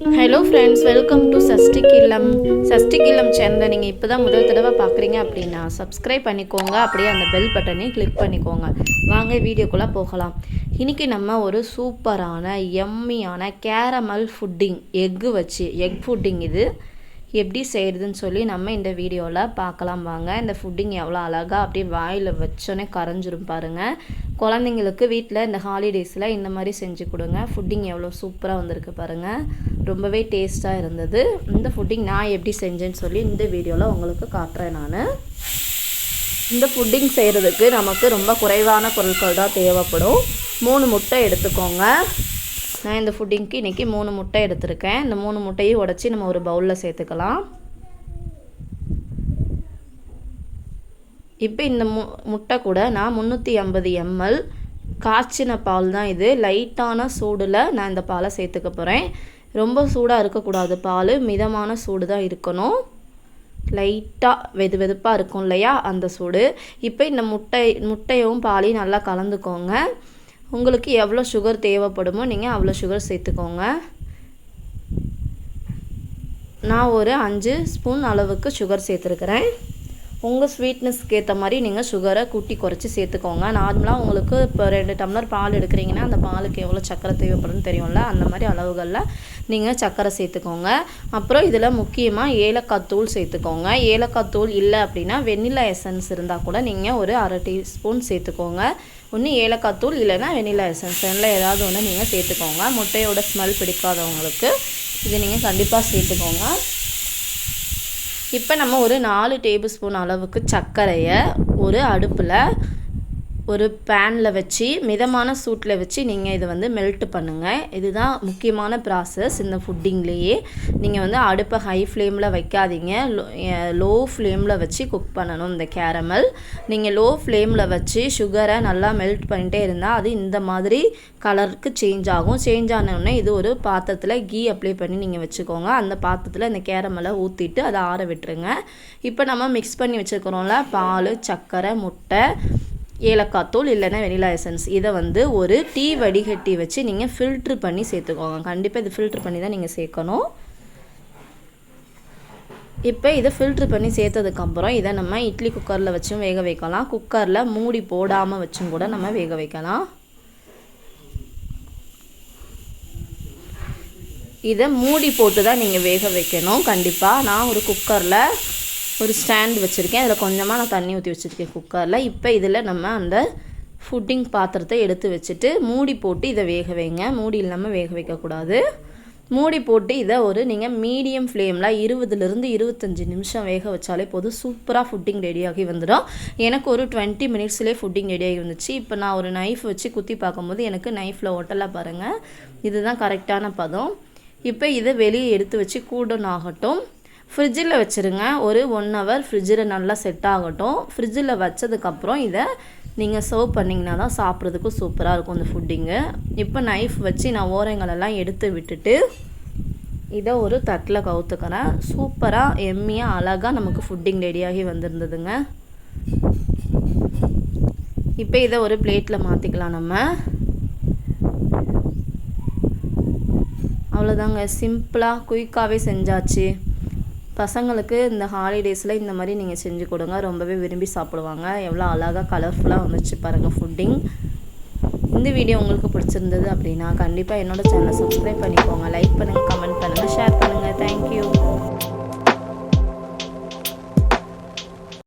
Hello friends welcome to சஷ்டிக் இல்லம் சஷ்டிக் இல்லம் சேனலை நீங்கள் இப்போ தான் முதல் தடவை பார்க்குறீங்க அப்படின்னா சப்ஸ்கிரைப் பண்ணிக்கோங்க. அப்படியே அந்த பெல் பட்டனையும் கிளிக் பண்ணிக்கோங்க. வாங்க வீடியோக்குள்ளே போகலாம். இன்றைக்கி நம்ம ஒரு சூப்பரான எம்மியான கேரமல் ஃபுட்டிங் எக்கு வச்சு எக் ஃபுட்டிங் இது எப்படி செய்கிறதுன்னு சொல்லி நம்ம இந்த வீடியோவில் பார்க்கலாம். வாங்க இந்த ஃபுட்டிங் எவ்வளோ அழகாக அப்படியே வாயில் வச்சோன்னே கரைஞ்சிரும் பாருங்கள் குழந்தைங்களுக்கு வீட்டில் இந்த ஹாலிடேஸில் இந்த மாதிரி செஞ்சு கொடுங்க. ஃபுட்டிங் எவ்வளோ சூப்பராக வந்திருக்கு பாருங்கள் ரொம்பவே டேஸ்ட்டாக இருந்தது. இந்த ஃபுட்டிங் நான் எப்படி செஞ்சேன்னு சொல்லி இந்த வீடியோவில் உங்களுக்கு காட்டுறேன் நான். இந்த ஃபுட்டிங் செய்கிறதுக்கு நமக்கு ரொம்ப குறைவான பொருட்கள் தான் தேவைப்படும். மூணு முட்டை எடுத்துக்கோங்க. நான் இந்த ஃபுட்டிங்க்கு இன்றைக்கி மூணு முட்டை எடுத்திருக்கேன். இந்த மூணு முட்டையும் உடச்சி நம்ம ஒரு பவுலில் சேர்த்துக்கலாம். இப்போ இந்த மு முட்டை கூட நான் முந்நூற்றி ஐம்பது எம்எல் காய்ச்சின பால் தான் இது. லைட்டான சூடில் நான் இந்த பாலை சேர்த்துக்க போகிறேன் ரொம்ப சூடாக இருக்கக்கூடாது. பால் மிதமான சூடு தான் இருக்கணும். லைட்டாக வெது வெதுப்பாக இருக்கும் இல்லையா அந்த சூடு. இப்போ இந்த முட்டை முட்டையும் பாலையும் நல்லா கலந்துக்கோங்க. உங்களுக்கு எவ்வளோ சுகர் தேவைப்படுமோ நீங்கள் அவ்வளோ சுகர் சேர்த்துக்கோங்க. நான் ஒரு அஞ்சு ஸ்பூன் அளவுக்கு சுகர் சேர்த்துருக்குறேன். உங்கள் ஸ்வீட்னஸ்க்கு ஏற்ற மாதிரி நீங்கள் சுகரை கூட்டி குறைச்சி சேர்த்துக்கோங்க. நார்மலாக உங்களுக்கு இப்போ ரெண்டு டம்ளர் பால் எடுக்கிறீங்கன்னா அந்த பாலுக்கு எவ்வளோ சக்கரை தேவைப்படும்னு தெரியும்ல? அந்த மாதிரி அளவுகளில் நீங்கள் சக்கரை சேர்த்துக்கோங்க. அப்புறம் இதில் முக்கியமாக ஏலக்காய் தூள் சேர்த்துக்கோங்க. ஏலக்காய் தூள் இல்லை அப்படின்னா வெண்ணிலா எசன்ஸ் இருந்தால் கூட நீங்கள் ஒரு அரை டீஸ்பூன் சேர்த்துக்கோங்க. ஒன்று ஏலக்காய் தூள் இல்லைன்னா வெண்ணிலா எசன்ஸ் ரெண்டில் ஏதாவது ஒன்று நீங்கள் சேர்த்துக்கோங்க. முட்டையோட ஸ்மெல் பிடிக்காதவங்களுக்கு இது நீங்கள் கண்டிப்பாக சேர்த்துக்கோங்க. இப்போ நம்ம ஒரு நாலு டேபிள் ஸ்பூன் அளவுக்கு சர்க்கரையை ஒரு அடுப்பில் ஒரு பேனில் வச்சு மிதமான சூட்டில் வச்சு நீங்கள் இதை வந்து மெல்ட் பண்ணுங்கள் இதுதான் முக்கியமான ப்ராசஸ் இந்த ஃபுட்டிங்லேயே நீங்கள் வந்து அடுப்பை ஹை ஃப்ளேமில் வைக்காதீங்க. லோ ஃப்ளேமில் வச்சு குக் பண்ணணும் இந்த கேரமல் நீங்கள் லோ ஃப்ளேமில் வச்சு சுகரை நல்லா மெல்ட் பண்ணிட்டே இருந்தால் அது இந்த மாதிரி கலருக்கு சேஞ்ச் ஆகும். சேஞ்ச் ஆனோடனே இது ஒரு பாத்திரத்தில் கீ அப்ளை பண்ணி நீங்கள் வச்சுக்கோங்க. அந்த பாத்திரத்தில் இந்த கேரமலை ஊற்றிட்டு அதை ஆற விட்டுருங்க. இப்போ நம்ம மிக்ஸ் பண்ணி வச்சுருக்கிறோம்ல பால் சர்க்கரை முட்டை ஏலக்காய் தூள் இல்லைன்னா வெனிலா எசன்ஸ். இதை வந்து ஒரு டீ வடிகட்டி வச்சு நீங்கள் ஃபில்ட்ரு பண்ணி சேர்த்துக்கோங்க. கண்டிப்பாக இது ஃபில்ட்ரு பண்ணி தான் நீங்கள் சேர்க்கணும். இப்போ இதை ஃபில்ட்ரு பண்ணி சேர்த்ததுக்கப்புறம் இதை நம்ம இட்லி குக்கரில் வச்சும் வேக வைக்கலாம். குக்கரில் மூடி போடாமல் வச்சும் கூட நம்ம வேக வைக்கலாம். இதை மூடி போட்டு தான் நீங்கள் வேக வைக்கணும். கண்டிப்பாக நான் ஒரு குக்கரில் ஒரு ஸ்டாண்ட் வச்சுருக்கேன். அதில் கொஞ்சமாக நான் தண்ணி ஊற்றி வச்சுருக்கேன் குக்கரில். இப்போ இதில் நம்ம அந்த ஃபுட்டிங் பாத்திரத்தை எடுத்து வச்சுட்டு மூடி போட்டு இதை வேக வைங்க. மூடி இல்லாமல் வேக வைக்கக்கூடாது மூடி போட்டு இதை ஒரு நீங்கள் மீடியம் ஃப்ளேமில் இருபதுலேருந்து இருபத்தஞ்சி நிமிஷம் வேக வச்சாலே போதும். சூப்பராக ஃபுட்டிங் ரெடியாகி வந்துடும். எனக்கு ஒரு டுவெண்ட்டி மினிட்ஸ்லேயே ஃபுட்டிங் ரெடியாகி வந்துச்சு. இப்போ நான் ஒரு நைஃப் வச்சு குத்தி பார்க்கும்போது எனக்கு நைஃப்பில் ஒட்டலாக பாருங்கள் இதுதான் கரெக்டான பதம். இப்போ இதை வெளியே எடுத்து வச்சு கூடணும் ஆகட்டும் ஃப்ரிட்ஜில் வச்சுருங்க. ஒரு ஒன் ஹவர் ஃப்ரிட்ஜில் நல்லா செட் ஆகட்டும். ஃப்ரிட்ஜில் வச்சதுக்கப்புறம் இதை நீங்கள் சர்வ் பண்ணிங்கன்னா தான் சாப்பிட்றதுக்கு சூப்பராக இருக்கும் இந்த ஃபுட்டிங்கு இப்போ நைஃப் வச்சு நான் ஓரங்களெல்லாம் எடுத்து விட்டுட்டு இதை ஒரு தட்டில் கவுத்துக்கிறேன். சூப்பராக எம்மியாக அழகாக நமக்கு ஃபுட்டிங் ரெடியாகி வந்திருந்ததுங்க. இப்போ இதை ஒரு பிளேட்டில் மாற்றிக்கலாம் நம்ம. அவ்வளோதாங்க சிம்பிளாக குயிக்காகவே செஞ்சாச்சு. பசங்களுக்கு இந்த ஹாலிடேஸில் இந்த மாதிரி நீங்கள் செஞ்சு கொடுங்க. ரொம்பவே விரும்பி சாப்பிடுவாங்க. எவ்வளோ அழகாக கலர்ஃபுல்லாக வந்துச்சு பாருங்கள் ஃபுட்டிங் இந்த வீடியோ உங்களுக்கு பிடிச்சிருந்தது அப்படின்னா கண்டிப்பாக என்னோடய சேனலை சப்ஸ்கிரைப் பண்ணிக்கோங்க. லைக் பண்ணுங்கள் கமெண்ட் பண்ணுங்கள் ஷேர் பண்ணுங்கள் தேங்க்யூ